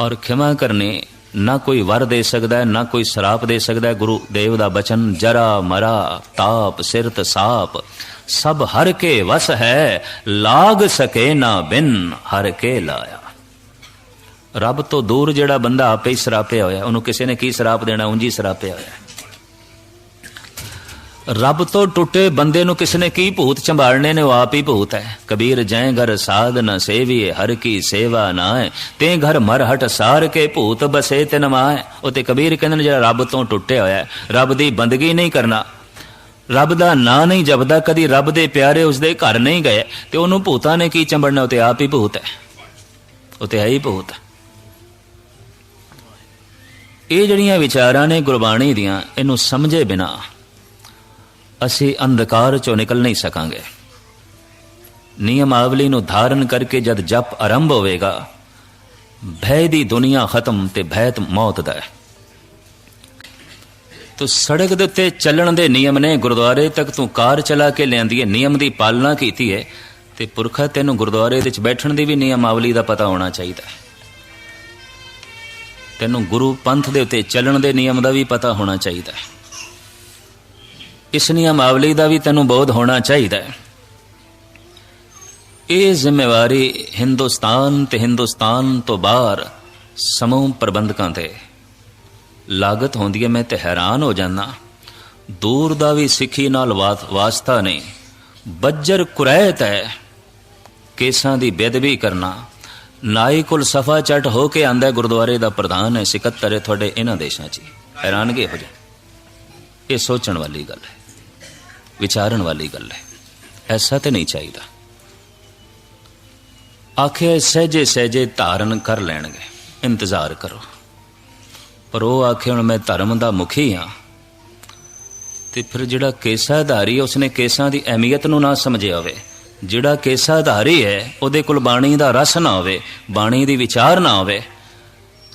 ਔਰ ਖਿਮਾ ਕਰਨੀ, ਨਾ ਕੋਈ ਵਰ ਦੇ ਸਕਦਾ ਹੈ ਨਾ ਕੋਈ ਸਰਾਪ ਦੇ ਸਕਦਾ ਹੈ ਗੁਰੂ ਦੇਵ ਦਾ ਬਚਨ, ਜਰਾ ਮਰਾ, ਤਾਪ, ਸਿਰਤ, ਸਾਪ। ਸਭ ਹਰ ਕੇ ਵਸ ਹੈ, ਲਾਗ ਸਕੇ ਨਾ ਬਿਨ ਹਰ ਕੇ ਲਾਇਆ। ਰੱਬ ਤੋਂ ਦੂਰ ਜਿਹੜਾ ਬੰਦਾ ਆਪੇ ਹੀ ਸਰਾਪਿਆ ਹੋਇਆ, ਉਹਨੂੰ ਕਿਸੇ ਨੇ ਕੀ ਸਰਾਪ ਦੇਣਾ, ਉਂਝੀ ਸਰਾਪਿਆ ਹੋਇਆ। ਰੱਬ ਤੋਂ ਟੁੱਟੇ ਬੰਦੇ ਨੂੰ ਕਿਸ ਨੇ ਕੀ ਭੂਤ ਸੰਭਾਲਣੇ ਨੇ, ਉਹ ਆਪ ਹੀ ਭੂਤ ਹੈ। ਕਬੀਰ ਜੈ ਘਰ ਸਾਧ ਨ ਸੇਵੀਏ, ਹਰ ਕੀ ਸੇਵਾ ਨਾਏ ਤੇ ਘਰ ਮਰ ਹਟ ਸਾਰ ਕੇ ਭੂਤ ਬਸੇ ਤੇ ਨਮਾਏ ਉਹ ਤੇ ਕਬੀਰ ਕਹਿੰਦੇ ਨੇ, ਜਿਹੜਾ ਰੱਬ ਤੋਂ ਟੁੱਟਿਆ ਹੋਇਆ ਰੱਬ ਦੀ ਬੰਦਗੀ ਨਹੀਂ ਕਰਨਾ। ਰੱਬ ਦਾ ਨਾਂ ਨਹੀਂ ਜਪਦਾ, ਕਦੀ ਰੱਬ ਦੇ ਪਿਆਰੇ ਉਸਦੇ ਘਰ ਨਹੀਂ ਗਏ, ਤੇ ਉਹਨੂੰ ਭੂਤਾਂ ਨੇ ਕੀ ਚੰਬੜਨਾ ਉਹ ਤੇ ਆਪ ਹੀ ਭੂਤ ਹੈ। ਉਹ ਤੇ ਹੈ ਹੀ ਭੂਤ। ਇਹ ਜਿਹੜੀਆਂ ਵਿਚਾਰਾਂ ਨੇ ਗੁਰਬਾਣੀ ਦੀਆਂ, ਇਹਨੂੰ ਸਮਝੇ ਬਿਨਾ ਅਸੀਂ ਅੰਧਕਾਰ ਚੋਂ ਨਿਕਲ ਨਹੀਂ ਸਕਾਂਗੇ। ਨਿਯਮਾਵਲੀ ਨੂੰ ਧਾਰਨ ਕਰਕੇ ਜਦ ਜਪ ਆਰੰਭ ਹੋਵੇਗਾ, ਭੈ ਦੀ ਦੁਨੀਆ ਖਤਮ ਤੇ ਭੈਤ ਮੌਤ ਦਾ ਹੈ। ਤੋ ਸੜਕ ਦੇ ਉੱਤੇ ਚੱਲਣ ਦੇ ਨਿਯਮ ਨੇ ਗੁਰਦੁਆਰੇ ਤੱਕ ਤੂੰ ਕਾਰ ਚਲਾ ਕੇ ਲਿਆਂਦੀ ਹੈ, ਨਿਯਮ ਦੀ ਪਾਲਣਾ ਕੀਤੀ ਹੈ ਤੇ ਪੁਰਖਾ ਤੈਨੂੰ ਗੁਰਦੁਆਰੇ ਵਿੱਚ ਬੈਠਣ ਦੀ ਵੀ ਨਿਯਮਾਵਲੀ ਦਾ ਪਤਾ ਹੋਣਾ ਚਾਹੀਦਾ ਹੈ। ਤੈਨੂੰ ਗੁਰੂ ਪੰਥ ਦੇ ਉੱਤੇ ਚੱਲਣ ਦੇ ਨਿਯਮ ਦਾ ਵੀ ਪਤਾ ਹੋਣਾ ਚਾਹੀਦਾ ਹੈ। ਇਸ ਨਿਯਮਾਵਲੀ ਦਾ ਵੀ ਤੈਨੂੰ ਬੋਧ ਹੋਣਾ ਚਾਹੀਦਾ ਹੈ। ਇਹ ਜ਼ਿੰਮੇਵਾਰੀ ਹਿੰਦੁਸਤਾਨ ਤੇ ਹਿੰਦੁਸਤਾਨ ਤੋਂ ਬਾਹਰ ਸਮੂਹ ਪ੍ਰਬੰਧਕਾਂ ਤੇ ਲਾਗਤ ਹੁੰਦੀ ਹੈ। ਮੈਂ ਤੇ ਹੈਰਾਨ ਹੋ ਜਾਂਦਾ। ਦੂਰ ਦਾ ਵੀ ਸਿੱਖੀ ਨਾਲ ਵਾਤ- ਵਾਸਤਾ ਨਹੀਂ। ਬੱਜਰ ਕੁਰੈਤ ਹੈ। ਕੇਸਾਂ ਦੀ ਬੇਦਬੀ ਕਰਨਾ। ਨਾਈ ਕੁਲ ਸਫਾ ਚਟ ਹੋ ਕੇ ਆਂਦਾ ਗੁਰਦੁਆਰੇ ਦਾ ਪ੍ਰਧਾਨ ਹੈ। ਸਿਕੱਤਰ ਹੈ ਤੁਹਾਡੇ ਇਹਨਾਂ ਦੇਸ਼ਾਂ 'ਚ ਹੀ। ਹੈਰਾਨਗੀ ਹੋ ਜਾ ਇਹ ਸੋਚਣ ਵਾਲੀ ਗੱਲ ਹੈ। ਵਿਚਾਰਨ ਵਾਲੀ ਗੱਲ ਹੈ। ਐਸਾ ਤੇ ਨਹੀਂ ਚਾਹੀਦਾ। ਆਖੇ, ਸਹਜੇ ਸਹਜੇ ਧਾਰਨ ਕਰ ਲੈਣਗੇ। ਇੰਤਜ਼ਾਰ ਕਰੋ। ਪਰ ਉਹ ਆਖੇ, ਹੁਣ ਮੈਂ ਧਰਮ ਦਾ ਮੁਖੀ ਹਾਂ। ਤੇ ਫਿਰ ਜਿਹੜਾ ਕੇਸਾਧਾਰੀ ਉਸਨੇ ਕੇਸਾਂ ਦੀ ਅਹਿਮੀਅਤ ਨੂੰ ਨਾ ਸਮਝਿਆ ਹੋਵੇ। ਜਿਹੜਾ ਕੇਸਾਧਾਰੀ ਹੈ, ਉਹਦੇ ਕੋਲ ਬਾਣੀ ਦਾ ਰਸ ਨਾ ਹੋਵੇ, ਬਾਣੀ ਦੀ ਵਿਚਾਰ ਨਾ ਹੋਵੇ,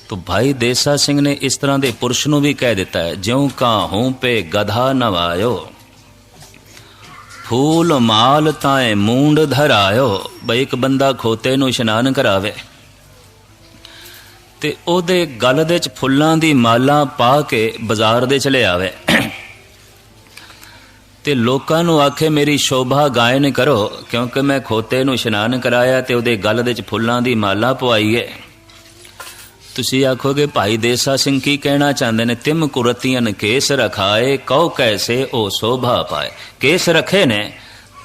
ਤੋ ਭਾਈ ਦੇਸਾ ਸਿੰਘ ਨੇ ਇਸ ਤਰ੍ਹਾਂ ਦੇ ਪੁਰਸ਼ ਨੂੰ ਵੀ ਕਹਿ ਦਿੱਤਾ ਹੈ, ਜਿਉ ਕਾਹੂ ਪੇ ਗਧਾ ਨਵਾਇਓ। ਫੂਲ ਮਾਲ ਤਾਏ ਮੂੰਡ ਧਰਾਇਓ, ਬਈ ਇੱਕ ਬੰਦਾ ਖੋਤੇ ਨੂੰ ਇਸ਼ਨਾਨ ਕਰਾਵੇ। ਤੇ ਉਹਦੇ ਗਲ ਦੇ ਚ ਫੁੱਲਾਂ ਦੀ ਮਾਲਾ ਪਾ ਕੇ ਬਾਜ਼ਾਰ ਦੇ ਚਲੇ ਆਵੇ। ਤੇ ਲੋਕਾਂ ਨੂੰ ਆਖੇ, ਮੇਰੀ ਸ਼ੋਭਾ ਗਾਇਨ ਕਰੋ, ਕਿਉਂਕਿ ਮੈਂ ਖੋਤੇ ਨੂੰ ਇਸ਼ਨਾਨ ਕਰਾਇਆ ਤੇ ਉਹਦੇ ਗਲ ਦੇ ਚ ਫੁੱਲਾਂ ਦੀ ਮਾਲਾ ਪਵਾਈਏ। ਤੁਸੀਂ ਆਖੋਗੇ, ਭਾਈ ਦੇਸਾ ਸਿੰਘ ਕੀ ਕਹਿਣਾ ਚਾਹੁੰਦੇ ਨੇ? ਤਿੰਮ ਕੁਰਤੀਆਂ ਕੇਸ ਰਖਾਏ, ਕਉ ਕੈਸੇ ਉਹ ਸ਼ੋਭਾ ਪਾਏ? ਕੇਸ ਰੱਖੇ ਨੇ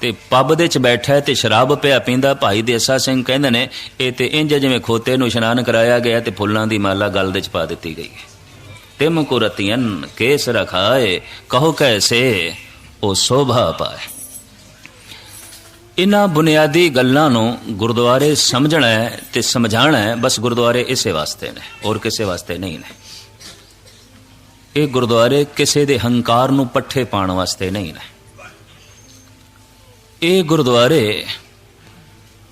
ਤੇ ਪੱਬ ਦੇ ਚ ਬੈਠਾ ਹੈ ਤੇ ਸ਼ਰਾਬ ਪਿਆ ਪੀਂਦਾ, ਭਾਈ ਦੇਸਾ ਸਿੰਘ ਕਹਿੰਦੇ ਨੇ, ਇਹ ਤੇ ਇੰਜ ਜਿਵੇਂ ਖੋਤੇ ਨੂੰ ਇਸ਼ਨਾਨ ਕਰਾਇਆ ਗਿਆ ਤੇ ਫੁੱਲਾਂ ਦੀ ਮਾਲਾ ਗਲ ਦੇ ਚ ਪਾ ਦਿੱਤੀ ਗਈ ਹੈ। ਤਿੰਮ ਕੁਰਤੀਆਂ ਕੇਸ ਰਖਾਏ ਕਹੋ ਕੈਸੇ ਉਹ ਸ਼ੋਭਾ ਪਾਏ? ਇਹਨਾਂ ਬੁਨਿਆਦੀ ਗੱਲਾਂ ਨੂੰ ਗੁਰਦੁਆਰੇ ਸਮਝਣਾ ਹੈ ਤੇ ਸਮਝਾਣਾ ਹੈ, ਬਸ ਗੁਰਦੁਆਰੇ ਇਸੇ ਵਾਸਤੇ ਨੇ, ਹੋਰ ਕਿਸੇ ਵਾਸਤੇ ਨਹੀਂ ਨੇ। ਇਹ ਗੁਰਦੁਆਰੇ ਕਿਸੇ ਦੇ ਹੰਕਾਰ ਨੂੰ ਪੱਠੇ ਪਾਉਣ ਵਾਸਤੇ ਨਹੀਂ ਨੇ। ਇਹ ਗੁਰਦੁਆਰੇ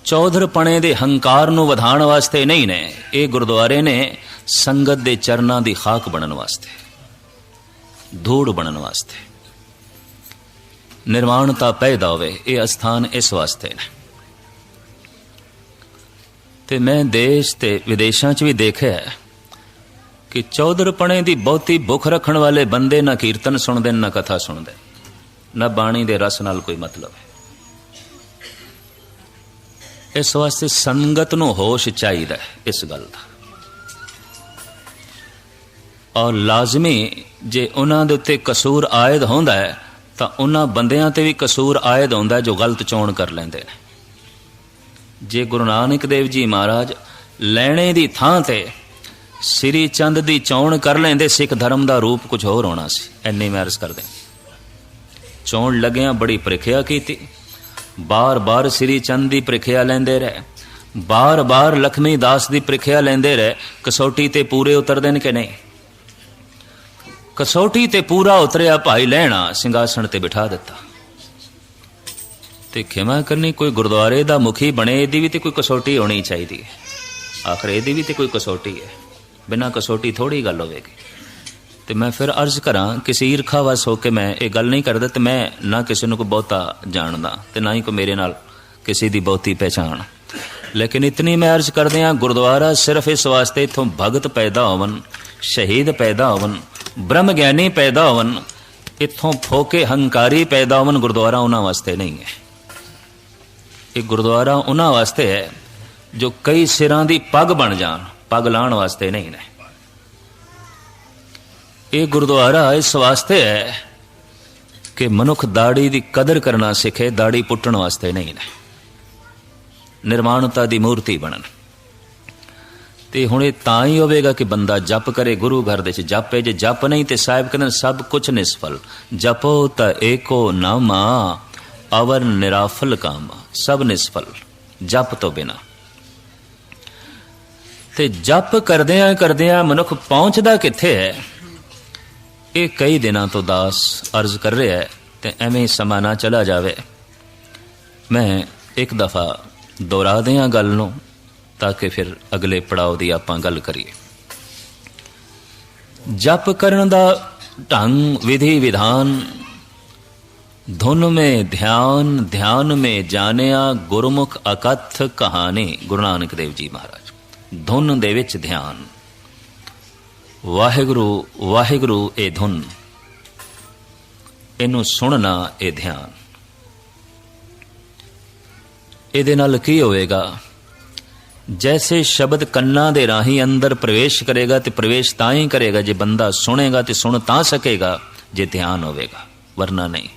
ਚੌਧਰਪਣੇ ਦੇ ਹੰਕਾਰ ਨੂੰ ਵਧਾਉਣ ਵਾਸਤੇ ਨਹੀਂ ਨੇ, ਇਹ ਗੁਰਦੁਆਰੇ ਨੇ ਸੰਗਤ ਦੇ ਚਰਨਾਂ ਦੀ ਖਾਕ ਬਣਨ ਵਾਸਤੇ, ਧੂੜ ਬਣਨ ਵਾਸਤੇ। ਨਿਰਮਾਣਤਾ ਪੈਦਾ ਹੋਵੇ, ਇਹ ਅਸਥਾਨ ਇਸ ਵਾਸਤੇ ਨੇ। ਤੇ ਮੈਂ ਦੇਸ਼ ਤੇ ਵਿਦੇਸ਼ਾਂ 'ਚ ਵੀ ਦੇਖਿਆ ਕਿ ਚੌਧਰਪਣੇ ਦੀ ਬਹੁਤੀ ਭੁੱਖ ਰੱਖਣ ਵਾਲੇ ਬੰਦੇ ਨਾ ਕੀਰਤਨ ਸੁਣਦੇ, ਨਾ ਕਥਾ ਸੁਣਦੇ, ਨਾ ਬਾਣੀ ਦੇ ਰਸ ਨਾਲ ਕੋਈ ਮਤਲਬ ਹੈ। ਇਸ ਵਾਸਤੇ ਸੰਗਤ ਨੂੰ ਹੋਸ਼ ਚਾਹੀਦਾ ਇਸ ਗੱਲ ਦਾ। ਔਰ ਲਾਜ਼ਮੀ ਜੇ ਉਹਨਾਂ ਦੇ ਉੱਤੇ ਕਸੂਰ ਆਇਦ ਹੁੰਦਾ ਹੈ ਤਾਂ ਉਹਨਾਂ ਬੰਦਿਆਂ ਤੇ ਵੀ ਕਸੂਰ ਆਇਦ ਹੁੰਦਾ ਜੋ ਗਲਤ ਚੋਣ ਕਰ ਲੈਂਦੇ ਨੇ। ਜੇ ਗੁਰੂ ਨਾਨਕ ਦੇਵ ਜੀ ਮਹਾਰਾਜ ਲੈਣੇ ਦੀ ਥਾਂ ਤੇ ਸ੍ਰੀ ਚੰਦ ਦੀ ਚੋਣ ਕਰ ਲੈਂਦੇ, ਸਿੱਖ ਧਰਮ ਦਾ ਰੂਪ ਕੁਝ ਹੋਰ ਹੋਣਾ ਸੀ। ਐਨੀ ਮੈਂ ਅਰਜ਼ ਕਰਦੇ ਚੋਣ ਲੱਗਿਆਂ ਬੜੀ ਪ੍ਰੀਖਿਆ ਕੀਤੀ। ਬਾਰ-ਬਾਰ ਸ੍ਰੀ ਚੰਦ ਦੀ ਪ੍ਰੀਖਿਆ ਲੈਂਦੇ ਰਹੇ। ਬਾਰ-ਬਾਰ ਲਖਮੀ ਦਾਸ ਦੀ ਪ੍ਰੀਖਿਆ ਲੈਂਦੇ ਰਹੇ। ਕਸੌਟੀ ਤੇ ਪੂਰੇ ਉਤਰਦੇ ਨੇ ਕਿ ਨਹੀਂ? ਕਸੌਟੀ ਤੇ ਪੂਰਾ ਉਤਰਿਆ ਭਾਈ ਲੈਣਾ ਸਿੰਘਾਸਣ ਤੇ ਬਿਠਾ ਦਿੱਤਾ। ਤੇ ਖਿਮਾ ਕਰਨੀ ਕੋਈ ਗੁਰਦੁਆਰੇ ਦਾ ਮੁਖੀ ਬਣੇ, ਇਹਦੀ ਵੀ ਤੇ ਕੋਈ ਕਸੌਟੀ ਹੋਣੀ ਚਾਹੀਦੀ ਹੈ। ਆਖਰ ਇਹਦੀ ਵੀ ਤੇ ਕੋਈ ਕਸੌਟੀ ਹੈ। ਬਿਨਾਂ ਕਸੌਟੀ ਥੋੜੀ ਗੱਲ ਹੋਵੇਗੀ। ਤੇ ਮੈਂ ਫਿਰ ਅਰਜ਼ ਕਰਾਂ, ਕਿਸੇ ਈਰਖਾ ਵਸ ਹੋ ਕੇ ਮੈਂ ਇਹ ਗੱਲ ਨਹੀਂ ਕਰਦਾ ਤੇ ਮੈਂ ਨਾ ਕਿਸੇ ਨੂੰ ਕੋਈ ਬਹੁਤਾ ਜਾਣਦਾ ਤੇ ਨਾ ਹੀ ਕੋਈ ਮੇਰੇ ਨਾਲ ਕਿਸੇ ਦੀ ਬਹੁਤੀ ਪਹਿਚਾਣ। ਲੇਕਿਨ ਇਤਨੀ ਮੈਂ ਅਰਜ਼ ਕਰਦੇ ਹਾਂ ਗੁਰਦੁਆਰਾ ਸਿਰਫ ਇਸ ਵਾਸਤੇ ਇਥੋਂ ਭਗਤ ਪੈਦਾ ਹੋਵਨ, ਸ਼ਹੀਦ ਪੈਦਾ ਹੋਵਨ ਬ੍ਰਹਮ ਗਿਆਨੀ ਪੈਦਾ ਹੋਵਨ ਇੱਥੋਂ ਫੋਕੇ ਹੰਕਾਰੀ ਪੈਦਾ ਹੋਵਨ ਗੁਰਦੁਆਰਾ ਉਹਨਾਂ ਵਾਸਤੇ ਨਹੀਂ ਹੈ। ਇਹ ਗੁਰਦੁਆਰਾ ਉਹਨਾਂ ਵਾਸਤੇ ਹੈ ਜੋ ਕਈ ਸਿਰਾਂ ਦੀ ਪੱਗ ਬਣ ਜਾਣ, ਪੱਗ ਲਾਣ ਵਾਸਤੇ ਨਹੀਂ ਨੇ। ਇਹ ਗੁਰਦੁਆਰਾ ਇਸ ਵਾਸਤੇ ਹੈ ਕਿ ਮਨੁੱਖ ਦਾੜੀ ਦੀ ਕਦਰ ਕਰਨਾ ਸਿੱਖੇ, ਦਾੜੀ ਪੁੱਟਣ ਵਾਸਤੇ ਨਹੀਂ ਹੈ ਨਿਰਮਾਣਤਾ ਦੀ ਮੂਰਤੀ ਬਣਨ। ਤੇ ਹੁਣ ਇਹ ਤਾਂ ਹੀ ਹੋਵੇਗਾ ਕਿ ਬੰਦਾ ਜਪ ਕਰੇ, ਗੁਰੂ ਘਰ ਦੇ ਵਿੱਚ ਜਪੇ। ਜੇ ਜਪ ਨਹੀਂ ਤੇ ਸਾਹਿਬ ਕਹਿੰਦੇ ਸਭ ਕੁਝ ਨਿਸਫਲ। ਜਪੋ ਤਾਂ ਏਕੋ ਨਾਮਾ, ਅਵਰ ਨਿਰਾਫਲ ਕਾਮ, ਸਭ ਨਿਸਫਲ। ਜਪ ਤੋਂ ਬਿਨਾ। ਤੇ ਜਪ ਕਰਦਿਆਂ ਕਰਦਿਆਂ ਮਨੁੱਖ ਪਹੁੰਚਦਾ ਕਿੱਥੇ ਹੈ? ਇਹ ਕਈ ਦਿਨਾਂ ਤੋਂ ਦਾਸ ਅਰਜ਼ ਕਰ ਰਿਹਾ ਹੈ ਤੇ ਐਵੇਂ ਸਮਾਂ ਨਾ ਚਲਾ ਜਾਵੇ। ਮੈਂ ਇੱਕ ਦਫਾ ਦੁਹਰਾ ਦਿਆਂ ਗੱਲ ਨੂੰ। ਤਾਂ ਕਿ ਫਿਰ ਅਗਲੇ ਪੜਾਅ ਦੀ ਆਪਾਂ ਗੱਲ ਕਰੀਏ। ਜਪ ਕਰਨ ਦਾ ਢੰਗ, ਵਿਧੀ, ਵਿਧਾਨ, ਧੁਨ ਮੇ ਧਿਆਨ ਧਿਆਨ ਮੇ ਜਾਣਿਆ, ਗੁਰਮੁਖ ਅਕਥ ਕਹਾਣੀ, ਗੁਰੂ ਨਾਨਕ ਦੇਵ ਜੀ ਮਹਾਰਾਜ। ਧੁਨ ਦੇ ਵਿੱਚ ਧਿਆਨ। ਵਾਹਿਗੁਰੂ ਵਾਹਿਗੁਰੂ, ਇਹ ਧੁਨ। ਇਹਨੂੰ ਸੁਣਨਾ, ਇਹ ਧਿਆਨ। ਇਹਦੇ ਨਾਲ ਕੀ ਹੋਵੇਗਾ? ਜੈਸੇ ਸ਼ਬਦ ਕੰਨਾਂ ਦੇ ਰਾਹੀਂ ਅੰਦਰ ਪ੍ਰਵੇਸ਼ ਕਰੇਗਾ ਤੇ ਪ੍ਰਵੇਸ਼ ਤਾਂ ਹੀ ਕਰੇਗਾ ਜੇ ਬੰਦਾ ਸੁਣੇਗਾ ਤੇ ਸੁਣ ਤਾਂ ਸਕੇਗਾ ਜੇ ਧਿਆਨ ਹੋਵੇਗਾ ਵਰਨਾ ਨਹੀਂ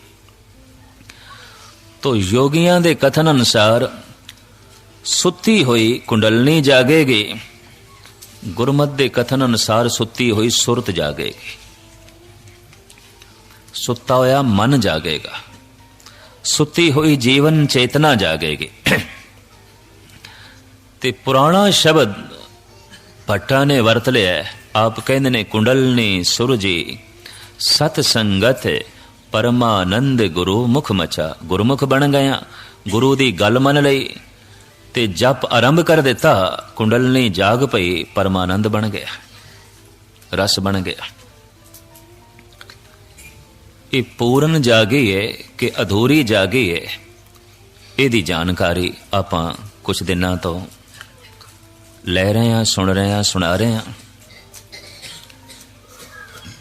ਤੋ ਯੋਗੀਆਂ ਦੇ ਕਥਨ ਅਨੁਸਾਰ ਸੁੱਤੀ ਹੋਈ ਕੁੰਡਲਨੀ ਜਾਗੇਗੀ ਗੁਰਮਤ ਦੇ ਕਥਨ ਅਨੁਸਾਰ ਸੁੱਤੀ ਹੋਈ ਸੁਰਤ ਜਾਗੇਗੀ ਸੁੱਤਾ ਹੋਇਆ ਮਨ ਜਾਗੇਗਾ ਸੁੱਤੀ ਹੋਈ ਜੀਵਨ ਚੇਤਨਾ ਜਾਗੇਗੀ ਤੇ ਪੁਰਾਣਾ ਸ਼ਬਦ ਭੱਟਾ ਨੇ ਵਰਤ ਲਿਆ ਆਪ ਕਹਿੰਦੇ ਨੇ, ਕੁੰਡਲਨੀ ਸੁਰਜੀ, ਸਤ ਸੰਗਤ ਪਰਮਾਨੰਦ ਗੁਰੂ ਮੁਖ ਮਚਾ। ਗੁਰਮੁਖ ਬਣ ਗਿਆ। ਗੁਰੂ ਦੀ ਗੱਲ ਮੰਨ ਲਈ ਤੇ ਜਪ ਆਰੰਭ ਕਰ ਦਿੱਤਾ। ਕੁੰਡਲਨੀ ਜਾਗ ਪਈ, ਪਰਮਾਨੰਦ ਬਣ ਗਿਆ। ਰਸ ਬਣ ਗਿਆ। ਇਹ ਪੂਰਨ ਜਾਗੀ ਹੈ ਕਿ ਅਧੂਰੀ ਜਾਗੀ ਹੈ? ਇਹਦੀ ਜਾਣਕਾਰੀ ਆਪਾਂ ਕੁਝ ਦਿਨਾਂ ਤੋਂ ਲੈ ਰਹੇ ਹਾਂ, ਸੁਣ ਰਹੇ ਹਾਂ, ਸੁਣਾ ਰਹੇ ਹਾਂ।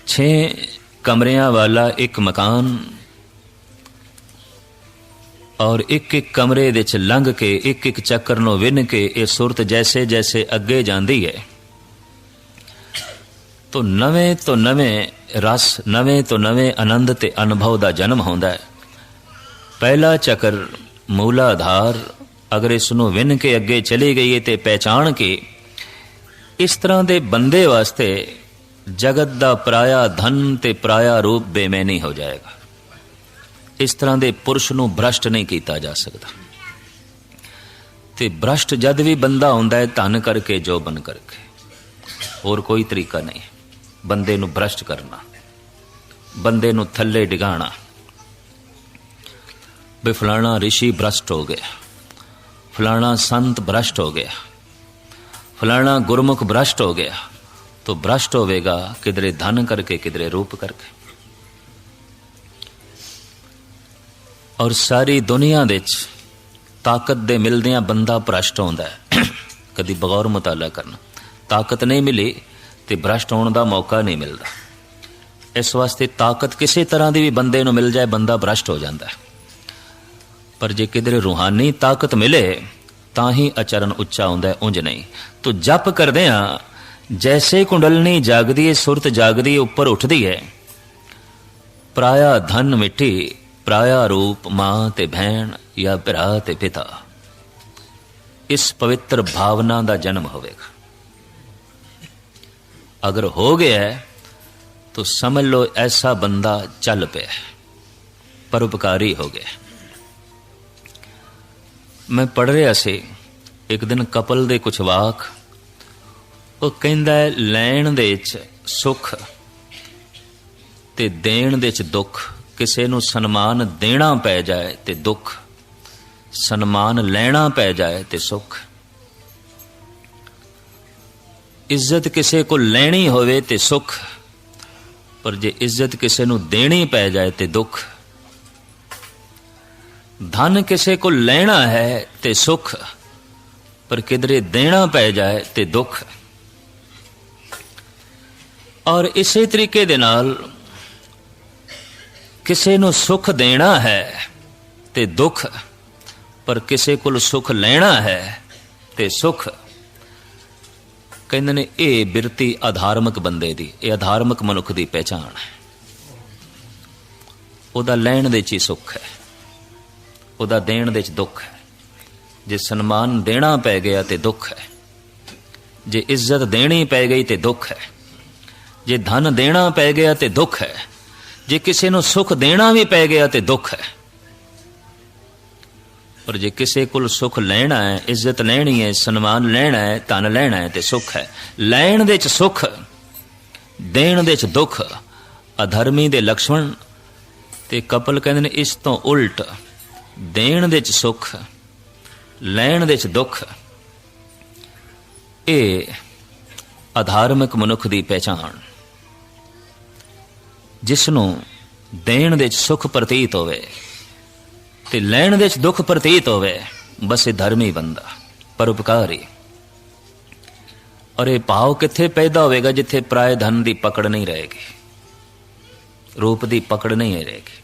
ਛੇ ਕਮਰਿਆਂ ਵਾਲਾ ਇੱਕ ਮਕਾਨ ਔਰ ਇੱਕ ਇੱਕ ਕਮਰੇ ਦੇ ਚ ਲੰਘ ਕੇ ਇੱਕ ਇੱਕ ਚੱਕਰ ਨੂੰ ਵਿੰਨ ਕੇ ਇਹ ਸੁਰਤ ਜੈਸੇ ਜੈਸੇ ਅੱਗੇ ਜਾਂਦੀ ਹੈ। ਤੋ ਨਵੇਂ ਤੋਂ ਨਵੇਂ ਰਸ, ਨਵੇਂ ਤੋਂ ਨਵੇਂ ਆਨੰਦ ਤੇ ਅਨੁਭਵ ਦਾ ਜਨਮ ਹੁੰਦਾ ਹੈ। ਪਹਿਲਾ ਚੱਕਰ ਮੂਲਾ ਆਧਾਰ ਅਗਰ ਇਸ ਨੂੰ ਵਿੰਨ ਕੇ ਅੱਗੇ ਚਲੀ ਗਈਏ ਤੇ ਪਹਿਚਾਣ ਕੇ, ਇਸ ਤਰ੍ਹਾਂ ਦੇ ਬੰਦੇ ਵਾਸਤੇ ਜਗਤ ਦਾ ਪਰਾਇਆ ਧਨ ਤੇ ਪਰਾਇਆ ਰੂਪ ਬੇਮੈਨੀ ਹੋ ਜਾਏਗਾ। ਇਸ ਤਰ੍ਹਾਂ ਦੇ ਪੁਰਸ਼ ਨੂੰ ਭ੍ਰਸ਼ਟ ਨਹੀਂ ਕੀਤਾ ਜਾ ਸਕਦਾ। ਤੇ ਭ੍ਰਸ਼ਟ ਜਦ ਵੀ ਬੰਦਾ ਹੁੰਦਾ ਹੈ, ਧਨ ਕਰਕੇ, ਜੋਬਨ ਕਰਕੇ। ਹੋਰ ਕੋਈ ਤਰੀਕਾ ਨਹੀਂ। ਬੰਦੇ ਨੂੰ ਭ੍ਰਸ਼ਟ ਕਰਨਾ। ਬੰਦੇ ਨੂੰ ਥੱਲੇ ਡਿਗਾਣਾ। ਵੀ ਫਲਾਣਾ ਰਿਸ਼ੀ ਭ੍ਰਸ਼ਟ ਹੋ ਗਿਆ। ਫਲਾਣਾ ਸੰਤ ਭ੍ਰਸ਼ਟ ਹੋ ਗਿਆ ਫਲਾਣਾ ਗੁਰਮੁਖ ਭ੍ਰਸ਼ਟ ਹੋ ਗਿਆ तो भ्रष्ट होवेगा किधरे धन करके किधरे रूप करके ਔਰ ਸਾਰੀ ਦੁਨੀਆ ਦੇ ਵਿੱਚ ਤਾਕਤ ਦੇ ਮਿਲਦਿਆਂ ਬੰਦਾ ਭ੍ਰਸ਼ਟ ਹੁੰਦਾ ਹੈ ਕਦੀ ਬਗੌਰ ਮੁਤਾਲਾ ਕਰਨਾ ਤਾਕਤ ਨਹੀਂ ਮਿਲੀ ਤੇ ਭ੍ਰਸ਼ਟ ਹੋਣ ਦਾ ਮੌਕਾ ਨਹੀਂ ਮਿਲਦਾ ਇਸ ਵਾਸਤੇ ਤਾਕਤ ਕਿਸੇ ਤਰ੍ਹਾਂ ਦੀ ਵੀ ਬੰਦੇ ਨੂੰ ਮਿਲ ਜਾਏ ਬੰਦਾ ਭ੍ਰਸ਼ਟ ਹੋ ਜਾਂਦਾ ਹੈ ਪਰ ਜੇ ਕਿਧਰੇ ਰੂਹਾਨੀ ਤਾਕਤ ਮਿਲੇ ਤਾਂ ਹੀ ਅਚਰਨ ਉੱਚਾ ਹੁੰਦਾ ਹੈ ਉਂਝ ਨਹੀਂ। ਤੋ ਜਪ ਕਰਦੇ ਆ ਜੈਸੇ ਕੁੰਡਲਨੀ ਜਾਗਦੀ ਹੈ ਸੁਰਤ ਜਾਗਦੀ ਹੈ ਉੱਪਰ ਉੱਠਦੀ ਹੈ ਪ੍ਰਾਇਆ ਧਨ ਮਿੱਠੀ ਪ੍ਰਾਇਆ ਰੂਪ ਮਾਂ ਤੇ ਭੈਣ ਜਾਂ ਭਰਾ ਤੇ ਪਿਤਾ। ਇਸ ਪਵਿੱਤਰ ਭਾਵਨਾ ਦਾ ਜਨਮ ਹੋਵੇਗਾ। ਅਗਰ ਹੋ ਗਿਆ ਤਾਂ ਸਮਝ ਲਓ ਐਸਾ ਬੰਦਾ ਚੱਲ ਪਿਆ ਹੈ, ਪਰਉਪਕਾਰੀ ਹੋ ਗਿਆ ਮੈਂ ਪੜ ਰਿਹਾ ਸੀ। ਇੱਕ ਦਿਨ ਕਪਲ ਦੇ ਕੁਝ ਵਾਕ ਉਹ ਕਹਿੰਦਾ ਹੈ, ਲੈਣ ਦੇ ਵਿੱਚ ਸੁੱਖ ਤੇ ਦੇਣ ਦੇ ਵਿੱਚ ਦੁੱਖ। ਕਿਸੇ ਨੂੰ ਸਨਮਾਨ ਦੇਣਾ ਪੈ ਜਾਏ ਤੇ ਦੁੱਖ ਸਨਮਾਨ ਲੈਣਾ ਪੈ ਜਾਏ ਤੇ ਸੁੱਖ। ਇੱਜ਼ਤ ਕਿਸੇ ਕੋ ਲੈਣੀ ਹੋਵੇ ਤੇ ਸੁੱਖ ਪਰ ਜੇ ਇੱਜ਼ਤ ਕਿਸੇ ਨੂੰ ਦੇਣੀ ਪੈ ਜਾਏ ਤੇ ਦੁੱਖ ਧਨ ਕਿਸੇ ਕੋ ਲੈਣਾ ਹੈ ਤੇ ਸੁੱਖ, ਪਰ ਕਿਧਰੇ ਦੇਣਾ ਪੈ ਜਾਏ ਤੇ ਦੁੱਖ। ਔਰ ਇਸੇ ਤਰੀਕੇ ਦੇ ਨਾਲ ਕਿਸੇ ਨੂੰ ਸੁਖ ਦੇਣਾ ਹੈ ਤੇ ਦੁੱਖ, ਪਰ ਕਿਸੇ ਕੋਲ ਸੁਖ ਲੈਣਾ ਹੈ ਤੇ ਸੁਖ। ਕਹਿੰਦੇ ਨੇ, ਇਹ ਬਿਰਤੀ ਆਧਾਰਮਿਕ ਬੰਦੇ ਦੀ, ਇਹ ਆਧਾਰਮਿਕ ਮਨੁੱਖ ਦੀ ਪਹਿਚਾਣ ਹੈ। ਉਹਦਾ ਲੈਣ ਦੇ ਚ ਹੀ ਸੁੱਖ ਹੈ। ਉਹਦਾ ਦੇਣ ਦੇ ਵਿੱਚ ਦੁੱਖ ਹੈ। ਜੇ ਸਨਮਾਨ ਦੇਣਾ ਪੈ ਗਿਆ ਤੇ ਦੁੱਖ ਹੈ। ਜੇ ਇੱਜ਼ਤ ਦੇਣੀ ਪੈ ਗਈ ਤੇ ਦੁੱਖ ਹੈ। ਜੇ ਧਨ ਦੇਣਾ ਪੈ ਗਿਆ ਤੇ ਦੁੱਖ ਹੈ। ਜੇ ਕਿਸੇ ਨੂੰ ਸੁਖ ਦੇਣਾ ਵੀ ਪੈ ਗਿਆ ਤੇ ਦੁੱਖ ਹੈ। ਪਰ ਜੇ ਕਿਸੇ ਕੋਲ ਸੁਖ ਲੈਣਾ ਹੈ, ਇੱਜ਼ਤ ਲੈਣੀ ਹੈ, ਸਨਮਾਨ ਲੈਣਾ ਹੈ, ਧਨ ਲੈਣਾ ਹੈ ਤੇ ਸੁਖ ਹੈ। ਲੈਣ ਦੇ ਚ ਸੁਖ, ਦੇਣ ਦੇ ਚ ਦੁੱਖ, ਅਧਰਮੀ ਦੇ ਲਕਸ਼ਮਣ ਤੇ ਕਪਲ ਕਹਿੰਦੇ ਨੇ ਇਸ ਤੋਂ ਉਲਟ ਦੇਣ ਦੇ ਚ ਸੁੱਖ, ਲੈਣ ਦੇ ਚ ਦੁੱਖ, ਇਹ ਅਧਾਰਮਿਕ ਮਨੁੱਖ ਦੀ ਪਹਿਚਾਣ। ਜਿਸ ਨੂੰ ਦੇਣ ਦੇ ਚ ਸੁਖ ਪ੍ਰਤੀਤ ਹੋਵੇ ਤੇ ਲੈਣ ਦੇ ਚ ਦੁੱਖ ਪ੍ਰਤੀਤ ਹੋਵੇ, ਬਸ ਇਹ ਧਰਮੀ ਬੰਦਾ, ਪਰਉਪਕਾਰੀ। ਔਰ ਇਹ ਭਾਵ ਕਿੱਥੇ ਪੈਦਾ ਹੋਵੇਗਾ ਜਿੱਥੇ ਪ੍ਰਾਇ ਧਨ ਦੀ ਪਕੜ ਨਹੀਂ ਰਹੇਗੀ, ਰੂਪ ਦੀ ਪਕੜ ਨਹੀਂ ਰਹੇਗੀ।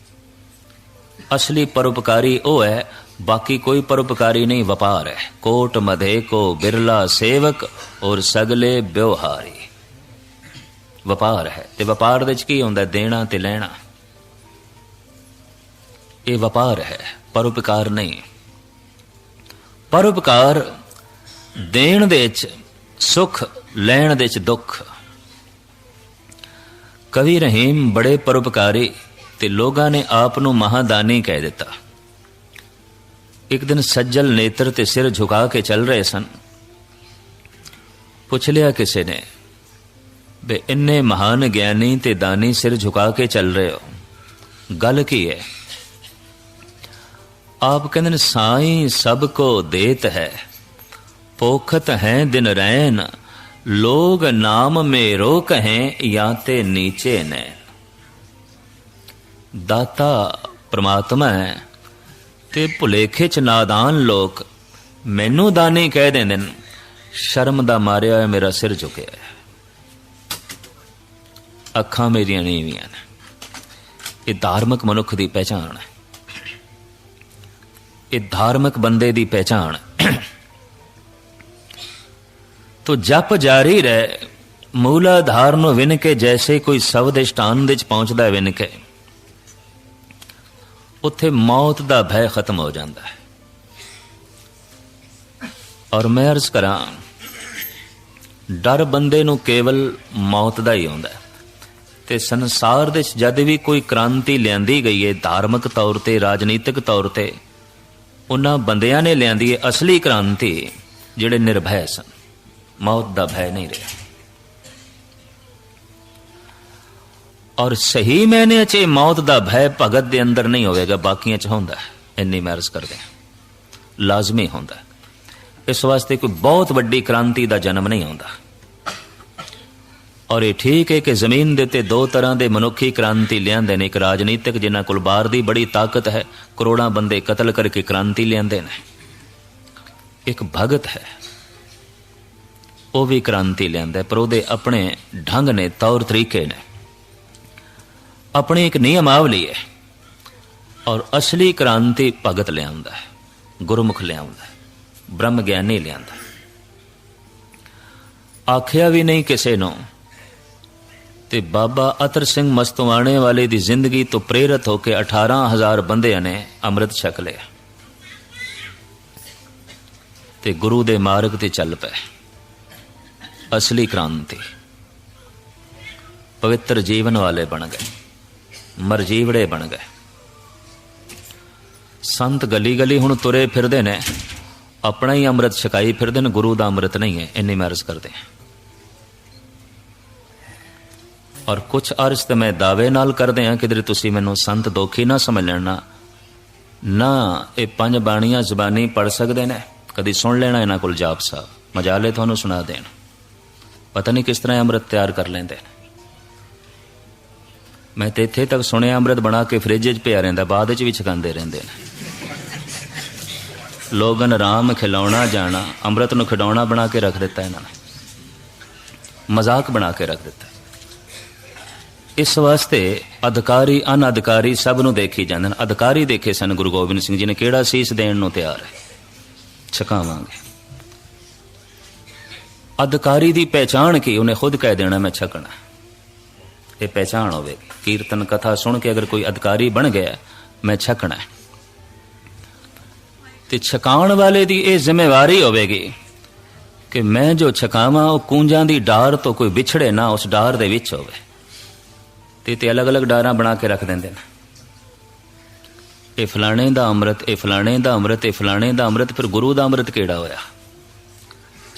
ਅਸਲੀ ਪਰਉਪਕਾਰੀ ਉਹ ਹੈ, ਬਾਕੀ ਕੋਈ ਪਰਉਪਕਾਰੀ ਨਹੀਂ, ਵਪਾਰ ਹੈ। ਕੋਟ ਮਧੇ ਕੋ ਬਿਰਲਾ ਸੇਵਕ ਔਰ ਸਗਲੇ ਵਿਵਹਾਰੀ। ਵਪਾਰ ਹੈ। ਤੇ ਵਪਾਰ ਦੇ ਵਿੱਚ ਕੀ ਹੁੰਦਾ? ਦੇਣਾ ਤੇ ਲੈਣਾ। ਇਹ ਵਪਾਰ ਹੈ। ਪਰਉਪਕਾਰ ਨਹੀਂ। ਪਰਉਪਕਾਰ ਦੇਣ ਦੇ ਵਿੱਚ ਸੁਖ, ਲੈਣ ਦੇ ਵਿੱਚ ਦੁੱਖ। ਕਵੀ ਰਹੀਮ ਬੜੇ ਪਰਉਪਕਾਰੀ ਤੇ ਲੋਕਾਂ ਨੇ ਆਪ ਨੂੰ ਮਹਾਦਾਨੀ ਕਹਿ ਦਿੱਤਾ। ਇੱਕ ਦਿਨ ਸੱਜਲ ਨੇਤਰ ਤੇ ਸਿਰ ਝੁਕਾ ਕੇ ਚੱਲ ਰਹੇ ਸਨ। ਪੁੱਛ ਲਿਆ ਕਿਸੇ ਨੇ ਬੇ ਇੰਨੇ ਮਹਾਨ ਗਿਆਨੀ ਤੇ ਦਾਨੀ ਸਿਰ ਝੁਕਾ ਕੇ ਚੱਲ ਰਹੇ ਹੋ। ਗੱਲ ਕੀ ਹੈ? ਆਪ ਕਹਿੰਦੇ ਨੇ, ਸਾਈਂ ਸਭ ਕੋ ਦੇਤ ਹੈ, ਪੋਖਤ ਹੈ ਦਿਨ ਰੈਨ ਲੋਗ ਨਾਮ ਮੇਰੋ ਕਹੇ, ਜਾਂ ਤੇ ਨੀਚੇ ਨੇ ਦਾਤਾ ਪ੍ਰਮਾਤਮਾ ਹੈ ਤੇ ਭੁਲੇਖੇ ਚ ਨਾਦਾਨ ਲੋਕ ਮੈਨੂੰ ਦਾਨੀ ਕਹਿ ਦਿੰਦੇ ਨੇ, ਸ਼ਰਮ ਦਾ ਮਾਰਿਆ ਹੋਇਆ ਮੇਰਾ ਸਿਰ ਝੁਕਿਆ ਹੈ। ਅੱਖਾਂ ਮੇਰੀਆਂ ਨੀਵੀਆਂ ਨੇ। ਇਹ ਧਾਰਮਿਕ ਮਨੁੱਖ ਦੀ ਪਹਿਚਾਣ ਹੈ। ਇਹ ਧਾਰਮਿਕ ਬੰਦੇ ਦੀ ਪਹਿਚਾਣ ਤੋ ਜਪ ਜਾਰੀ ਰਹਿ, ਮੂਲਾਧਾਰ ਨੂੰ ਵਿਨ ਕੇ ਜੈਸੇ ਕੋਈ ਸ਼ਬਦ ਸਟਾਨ ਦੇ ਚ ਪਹੁੰਚਦਾ ਵਿਨ ਕੇ। ਉੱਥੇ ਮੌਤ ਦਾ ਭੈ ਖਤਮ ਹੋ ਜਾਂਦਾ ਹੈ। ਔਰ ਮੈਂ ਅਰਜ਼ ਕਰਾਂ, ਡਰ ਬੰਦੇ ਨੂੰ ਕੇਵਲ ਮੌਤ ਦਾ ਹੀ ਆਉਂਦਾ ਹੈ। ਤੇ ਸੰਸਾਰ ਦੇ ਵਿੱਚ ਜਦ ਵੀ ਕੋਈ ਕ੍ਰਾਂਤੀ ਲਿਆਂਦੀ ਗਈ ਹੈ, ਧਾਰਮਿਕ ਤੌਰ ਤੇ, ਰਾਜਨੀਤਿਕ ਤੌਰ ਤੇ, ਉਹਨਾਂ ਬੰਦਿਆਂ ਨੇ ਲਿਆਂਦੀ ਹੈ ਅਸਲੀ ਕ੍ਰਾਂਤੀ ਜਿਹੜੇ ਨਿਰਭੈ ਸਨ। ਮੌਤ ਦਾ ਭੈ ਨਹੀਂ ਰਿਹਾ। ਔਰ ਸਹੀ ਮੈਨੇ ਚ ਇਹ ਮੌਤ ਦਾ ਭੈ ਭਗਤ ਦੇ ਅੰਦਰ ਨਹੀਂ ਹੋਵੇਗਾ, ਬਾਕੀਆਂ ਚ ਹੁੰਦਾ ਇੰਨੀ ਮੈਂ ਅਰਜ਼ ਕਰਦੇ ਲਾਜ਼ਮੀ ਹੁੰਦਾ ਇਸ ਵਾਸਤੇ ਕੋਈ ਬਹੁਤ ਵੱਡੀ ਕ੍ਰਾਂਤੀ ਦਾ ਜਨਮ ਨਹੀਂ ਆਉਂਦਾ। ਔਰ ਇਹ ਠੀਕ ਹੈ ਕਿ ਜ਼ਮੀਨ ਦੇ ਉੱਤੇ ਦੋ ਤਰ੍ਹਾਂ ਦੇ ਮਨੁੱਖੀ ਕ੍ਰਾਂਤੀ ਲਿਆਂਦੇ ਨੇ। ਇੱਕ ਰਾਜਨੀਤਿਕ, ਜਿਨ੍ਹਾਂ ਕੋਲ ਬਾਹਰ ਦੀ ਬੜੀ ਤਾਕਤ ਹੈ, ਕਰੋੜਾਂ ਬੰਦੇ ਕਤਲ ਕਰਕੇ ਕ੍ਰਾਂਤੀ ਲਿਆਂਦੇ ਨੇ। ਇੱਕ ਭਗਤ ਹੈ। ਉਹ ਵੀ ਕ੍ਰਾਂਤੀ ਲਿਆਂਦਾ ਪਰ ਉਹਦੇ ਆਪਣੇ ਢੰਗ ਨੇ, ਤੌਰ ਤਰੀਕੇ ਨੇ। ਆਪਣੀ ਇੱਕ ਨਿਯਮ ਆਵਲੀ ਹੈ। ਔਰ ਅਸਲੀ ਕ੍ਰਾਂਤੀ ਭਗਤ ਲਿਆਉਂਦਾ ਹੈ, ਗੁਰਮੁਖ ਲਿਆਉਂਦਾ ਹੈ ਬ੍ਰਹਮ ਗਿਆਨੀ ਲਿਆਉਂਦਾ ਆਖਿਆ ਵੀ ਨਹੀਂ ਕਿਸੇ ਨੂੰ ਤੇ ਬਾਬਾ ਅਤਰ ਸਿੰਘ ਮਸਤਵਾਣੇ ਵਾਲੇ ਦੀ ਜ਼ਿੰਦਗੀ ਤੋਂ ਪ੍ਰੇਰਿਤ ਹੋ ਕੇ 18000 ਬੰਦਿਆਂ ਨੇ ਅੰਮ੍ਰਿਤ ਛਕ ਲਿਆ। ਤੇ ਗੁਰੂ ਦੇ ਮਾਰਗ ਤੇ ਚੱਲ ਪਏ। ਅਸਲੀ ਕ੍ਰਾਂਤੀ ਪਵਿੱਤਰ ਜੀਵਨ ਵਾਲੇ ਬਣ ਗਏ। ਮਰਜੀਵੜੇ ਬਣ ਗਏ। ਸੰਤ ਗਲੀ ਗਲੀ ਹੁਣ ਤੁਰੇ ਫਿਰਦੇ ਨੇ। ਆਪਣਾ ਹੀ ਅੰਮ੍ਰਿਤ ਛਕਾਈ ਫਿਰਦੇ ਨੇ, ਗੁਰੂ ਦਾ ਅੰਮ੍ਰਿਤ ਨਹੀਂ ਹੈ, ਇੰਨੀ ਮਰਜ਼ ਕਰਦੇ ਆ ਔਰ ਕੁਝ ਅਰਜ਼ ਤੇ ਮੈਂ ਦਾਅਵੇ ਨਾਲ ਕਰਦੇ ਹਾਂ ਕਿਧਰੇ ਤੁਸੀਂ ਮੈਨੂੰ ਸੰਤ ਦੋਖੀ ਨਾ ਸਮਝ ਲੈਣਾ ਨਾ ਇਹ ਪੰਜ ਬਾਣੀਆਂ ਜ਼ਬਾਨੀ ਪੜ ਸਕਦੇ ਨੇ। ਕਦੀ ਸੁਣ ਲੈਣਾ ਇਹਨਾਂ ਕੋਲ ਜਾਪ ਸਾਹਿਬ। ਮਜਾਲੇ ਤੁਹਾਨੂੰ ਸੁਣਾ ਦੇਣ। ਪਤਾ ਨਹੀਂ ਕਿਸ ਤਰ੍ਹਾਂ ਅੰਮ੍ਰਿਤ ਤਿਆਰ ਕਰ ਲੈਂਦੇ ਨੇ। ਮੈਂ ਤੇ ਇੱਥੇ ਤੱਕ ਸੁਣਿਆ ਅੰਮ੍ਰਿਤ ਬਣਾ ਕੇ ਫ੍ਰਿਜ 'ਚ ਪਿਆ ਰਹਿੰਦਾ, ਬਾਅਦ 'ਚ ਵੀ ਛਕਾਉਂਦੇ ਰਹਿੰਦੇ ਨੇ। ਲੋਗਨ ਰਾਮ ਖਿਲਾਉਣਾ ਜਾਣਾ, ਅੰਮ੍ਰਿਤ ਨੂੰ ਖਿਡੌਣਾ ਬਣਾ ਕੇ ਰੱਖ ਦਿੱਤਾ ਇਹਨਾਂ ਨੇ। ਮਜ਼ਾਕ ਬਣਾ ਕੇ ਰੱਖ ਦਿੱਤਾ। ਇਸ ਵਾਸਤੇ ਅਧਿਕਾਰੀ, ਅਨਅਧਿਕਾਰੀ ਸਭ ਨੂੰ ਦੇਖੀ ਜਾਂਦੇ ਨੇ। ਅਧਿਕਾਰੀ ਦੇਖੇ ਸਨ ਗੁਰੂ ਗੋਬਿੰਦ ਸਿੰਘ ਜੀ ਨੇ ਕਿਹੜਾ ਸੀਸ ਦੇਣ ਨੂੰ ਤਿਆਰ ਹੈ? ਛਕਾਵਾਂਗੇ। ਅਧਿਕਾਰੀ ਦੀ ਪਹਿਚਾਣ ਕੀ? ਉਹਨੇ ਖੁਦ ਕਹਿ ਦੇਣਾ, ਮੈਂ ਛਕਣਾ। ਇਹ ਪਹਿਚਾਣ ਹੋਵੇਗੀ ਕੀਰਤਨ ਕਥਾ ਸੁਣ ਕੇ ਅਗਰ ਕੋਈ ਅਧਿਕਾਰੀ ਬਣ ਗਿਆ, ਮੈਂ ਛਕਣਾ ਹੈ। ਤੇ ਛਕਾਉਣ ਵਾਲੇ ਦੀ ਇਹ ਜ਼ਿੰਮੇਵਾਰੀ ਹੋਵੇਗੀ ਕਿ ਮੈਂ ਜੋ ਛਕਾਵਾਂ, ਉਹ ਕੂੰਜਾਂ ਦੀ ਡਾਰ ਤੋਂ ਕੋਈ ਵਿਛੜੇ ਨਾ, ਉਸ ਡਾਰ ਦੇ ਵਿੱਚ ਹੋਵੇ। ਤੇ ਤੇ ਅਲੱਗ-ਅਲੱਗ ਡਾਰਾਂ ਬਣਾ ਕੇ ਰੱਖ ਦਿੰਦੇ ਨੇ। ਇਹ ਫਲਾਣੇ ਦਾ ਅੰਮ੍ਰਿਤ, ਇਹ ਫਲਾਣੇ ਦਾ ਅੰਮ੍ਰਿਤ, ਇਹ ਫਲਾਣੇ ਦਾ ਅੰਮ੍ਰਿਤ, ਫਿਰ ਗੁਰੂ ਦਾ ਅੰਮ੍ਰਿਤ ਕਿਹੜਾ ਹੋਇਆ?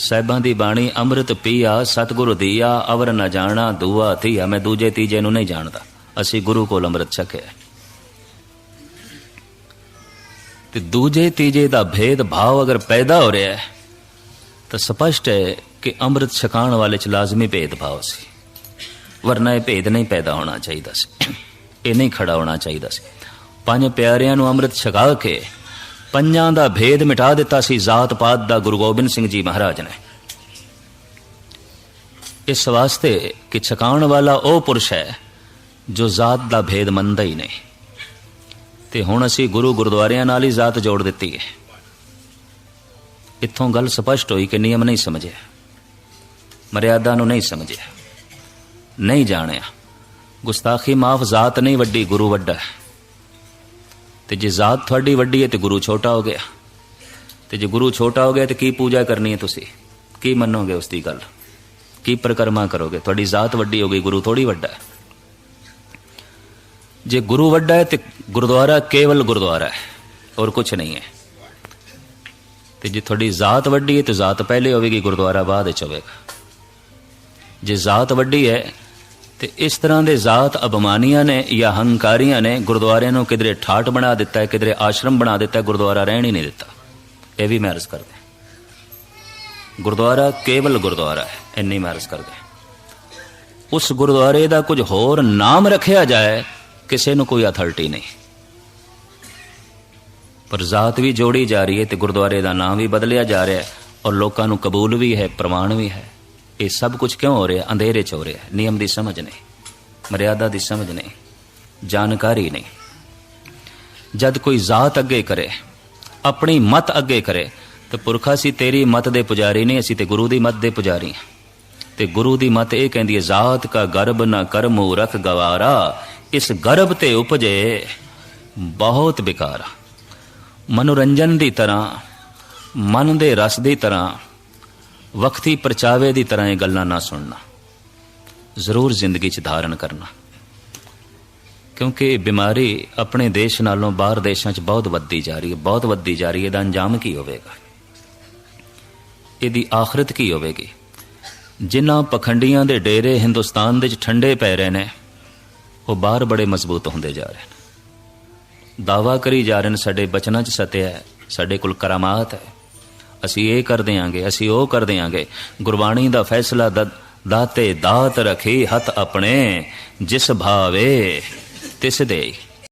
ਸਾਹਿਬਾਂ ਦੀ ਬਾਣੀ, ਅੰਮ੍ਰਿਤ ਪੀਆ, ਸਤਿਗੁਰੂ ਦੀਆ, ਅਵਰ ਨਾ ਜਾਣਾ, ਦੁਆ ਧੀਆ, ਮੈਂ ਦੂਜੇ ਤੀਜੇ ਨੂੰ ਨਹੀਂ ਜਾਣਦਾ। ਅਸੀਂ ਗੁਰੂ ਕੋਲ ਅੰਮ੍ਰਿਤ ਛਕਿਆ। ਤੇ ਦੂਜੇ ਤੀਜੇ ਦਾ ਭੇਦ ਭਾਵ ਅਗਰ ਪੈਦਾ ਹੋ ਰਿਹਾ ਹੈ, ਤਾਂ ਸਪਸ਼ਟ ਹੈ ਕਿ ਅੰਮ੍ਰਿਤ ਛਕਾਉਣ ਵਾਲੇ ਚ ਲਾਜ਼ਮੀ ਭੇਦ ਭਾਵ ਸੀ। ਵਰਨਾ ਇਹ ਭੇਦ ਨਹੀਂ ਪੈਦਾ ਹੋਣਾ ਚਾਹੀਦਾ ਸੀ। ਇਹ ਨਹੀਂ ਖੜਾ ਹੋਣਾ ਚਾਹੀਦਾ ਸੀ। ਪੰਜ ਪਿਆਰਿਆਂ ਨੂੰ ਅੰਮ੍ਰਿਤ ਛਕਾ ਕੇ ਪੰਜਾਂ ਦਾ ਭੇਦ ਮਿਟਾ ਦਿੱਤਾ ਸੀ ਜ਼ਾਤ ਪਾਤ ਦਾ ਗੁਰੂ ਗੋਬਿੰਦ ਸਿੰਘ ਜੀ ਮਹਾਰਾਜ ਨੇ। ਇਸ ਵਾਸਤੇ ਕਿ ਛਕਾਉਣ ਵਾਲਾ ਉਹ ਪੁਰਸ਼ ਹੈ ਜੋ ਜ਼ਾਤ ਦਾ ਭੇਦ ਮੰਨਦਾ ਹੀ ਨਹੀਂ। ਤੇ ਹੁਣ ਅਸੀਂ ਗੁਰੂ ਗੁਰਦੁਆਰਿਆਂ ਨਾਲ ਹੀ ਜ਼ਾਤ ਜੋੜ ਦਿੱਤੀ ਹੈ। ਇੱਥੋਂ ਗੱਲ ਸਪਸ਼ਟ ਹੋਈ ਕਿ ਨਿਯਮ ਨਹੀਂ ਸਮਝਿਆ। ਮਰਿਆਦਾ ਨੂੰ ਨਹੀਂ ਸਮਝਿਆ। ਨਹੀਂ ਜਾਣਿਆ। ਗੁਸਤਾਖੀ ਮਾਫ ਜ਼ਾਤ ਨਹੀਂ ਵੱਡੀ, ਗੁਰੂ ਵੱਡਾ ਹੈ। ਤੇ ਜੇ ਜ਼ਾਤ ਤੁਹਾਡੀ ਵੱਡੀ ਹੈ ਤੇ ਗੁਰੂ ਛੋਟਾ ਹੋ ਗਿਆ। ਤੇ ਜੇ ਗੁਰੂ ਛੋਟਾ ਹੋ ਗਿਆ ਤੇ ਕੀ ਪੂਜਾ ਕਰਨੀ ਹੈ ਤੁਸੀਂ? ਕੀ ਮੰਨੋਗੇ ਉਸ ਦੀ ਗੱਲ? ਕੀ ਪ੍ਰਕਰਮਾ ਕਰੋਗੇ? ਤੁਹਾਡੀ ਜ਼ਾਤ ਵੱਡੀ ਹੋ ਗਈ, ਗੁਰੂ ਥੋੜੀ ਵੱਡਾ ਹੈ। ਜੇ ਗੁਰੂ ਵੱਡਾ ਹੈ ਤੇ ਗੁਰਦੁਆਰਾ ਕੇਵਲ ਗੁਰਦੁਆਰਾ ਹੈ ਔਰ ਕੁਝ ਨਹੀਂ ਹੈ। ਤੇ ਜੇ ਤੁਹਾਡੀ ਜ਼ਾਤ ਵੱਡੀ ਹੈ ਤੇ ਜ਼ਾਤ ਪਹਿਲੇ ਹੋਵੇਗੀ, ਗੁਰਦੁਆਰਾ ਬਾਅਦ ਵਿੱਚ ਹੋਵੇਗਾ। ਜੇ ਜ਼ਾਤ ਵੱਡੀ ਹੈ ਤੇ ਇਸ ਤਰ੍ਹਾਂ ਦੇ ਜ਼ਾਤ ਅਬਮਾਨੀਆਂ ਨੇ ਜਾਂ ਹੰਕਾਰੀਆਂ ਨੇ ਗੁਰਦੁਆਰਿਆਂ ਨੂੰ ਕਿਧਰੇ ਠਾਠ ਬਣਾ ਦਿੱਤਾ ਹੈ ਕਿਧਰੇ ਆਸ਼ਰਮ ਬਣਾ ਦਿੱਤਾ ਹੈ ਗੁਰਦੁਆਰਾ ਰਹਿਣ ਹੀ ਨਹੀਂ ਦਿੱਤਾ। ਇਹ ਵੀ ਮੈਂ ਅਰਜ਼ ਕਰਦੇ ਗੁਰਦੁਆਰਾ ਕੇਵਲ ਗੁਰਦੁਆਰਾ ਹੈ, ਇੰਨੀ ਮੈਂ ਅਰਜ਼ ਕਰਦੇ ਉਸ ਗੁਰਦੁਆਰੇ ਦਾ ਕੁਝ ਹੋਰ ਨਾਮ ਰੱਖਿਆ ਜਾਏ, ਕਿਸੇ ਨੂੰ ਕੋਈ ਅਥਾਰਟੀ ਨਹੀਂ। ਪਰ ਜ਼ਾਤ ਵੀ ਜੋੜੀ ਜਾ ਰਹੀ ਹੈ ਤੇ ਗੁਰਦੁਆਰੇ ਦਾ ਨਾਮ ਵੀ ਬਦਲਿਆ ਜਾ ਰਿਹਾ ਹੈ ਔਰ ਲੋਕਾਂ ਨੂੰ ਕਬੂਲ ਵੀ ਹੈ, ਪ੍ਰਮਾਣ ਵੀ ਹੈ। ਇਹ ਸਭ ਕੁਝ ਕਿਉਂ ਹੋ ਰਿਹਾ? ਅੰਧੇਰੇ 'ਚ ਹੋ ਰਿਹਾ ਨਿਯਮ ਦੀ ਸਮਝ ਨਹੀਂ, ਮਰਿਆਦਾ ਦੀ ਸਮਝ ਨਹੀਂ, ਜਾਣਕਾਰੀ ਨਹੀਂ। ਜਦ ਕੋਈ ਜ਼ਾਤ ਅੱਗੇ ਕਰੇ, ਆਪਣੀ ਮਤ ਅੱਗੇ ਕਰੇ, ਤੇ ਪੁਰਖਾ ਸੀ, ਤੇਰੀ ਮਤ ਦੇ ਪੁਜਾਰੀ ਨਹੀਂ, ਅਸੀਂ ਤੇ ਗੁਰੂ ਦੀ ਮਤ ਦੇ ਪੁਜਾਰੀ ਹਾਂ। ਤੇ ਗੁਰੂ ਦੀ ਮਤ ਇਹ ਕਹਿੰਦੀ ਹੈ, ਜ਼ਾਤ ਕਾ ਗਰਬ ਨਾ ਕਰਮੂ ਰਖ ਗਵਾਰਾ, ਇਸ ਗਰਭ ਤੇ ਉਪਜੇ ਬਹੁਤ ਬਿਕਾਰਾ। ਮਨੋਰੰਜਨ ਦੀ ਤਰ੍ਹਾਂ, ਮਨ ਦੇ ਰਸ ਦੀ ਤਰ੍ਹਾਂ ਵਕਤੀ ਪਰਚਾਵੇ ਦੀ ਤਰ੍ਹਾਂ ਇਹ ਗੱਲਾਂ ਨਾ ਸੁਣਨਾ। ਜ਼ਰੂਰ ਜ਼ਿੰਦਗੀ 'ਚ ਧਾਰਨ ਕਰਨਾ। ਕਿਉਂਕਿ ਇਹ ਬਿਮਾਰੀ ਆਪਣੇ ਦੇਸ਼ ਨਾਲੋਂ ਬਾਹਰ ਦੇਸ਼ਾਂ 'ਚ ਬਹੁਤ ਵੱਧਦੀ ਜਾ ਰਹੀ ਹੈ, ਬਹੁਤ ਵੱਧਦੀ ਜਾ ਰਹੀ ਹੈ। ਇਹਦਾ ਅੰਜਾਮ ਕੀ ਹੋਵੇਗਾ? ਇਹਦੀ ਆਖਰਤ ਕੀ ਹੋਵੇਗੀ? ਜਿਨ੍ਹਾਂ ਪਖੰਡੀਆਂ ਦੇ ਡੇਰੇ ਹਿੰਦੁਸਤਾਨ ਦੇ 'ਚ ਠੰਡੇ ਪੈ ਰਹੇ ਨੇ, ਉਹ ਬਾਹਰ ਬੜੇ ਮਜ਼ਬੂਤ ਹੁੰਦੇ ਜਾ ਰਹੇ ਨੇ। ਦਾਵਾ ਕਰੀ ਜਾ ਰਹੇ ਨੇ, ਸਾਡੇ ਬਚਨਾਂ 'ਚ ਸਤਿਆ ਹੈ, ਸਾਡੇ ਕੋਲ ਕਰਾਮਾਤ ਹੈ। ਅਸੀਂ ਇਹ ਕਰ ਦਿਆਂਗੇ, ਅਸੀਂ ਉਹ ਕਰ ਦਿਆਂਗੇ। ਗੁਰਬਾਣੀ ਦਾ ਫੈਸਲਾ ਦ- ਦਾਤੇ ਦਾਤ ਰਖੀ ਹੱਥ ਆਪਣੇ, ਜਿਸ ਭਾਵੇ ਤਿਸ ਦੇ।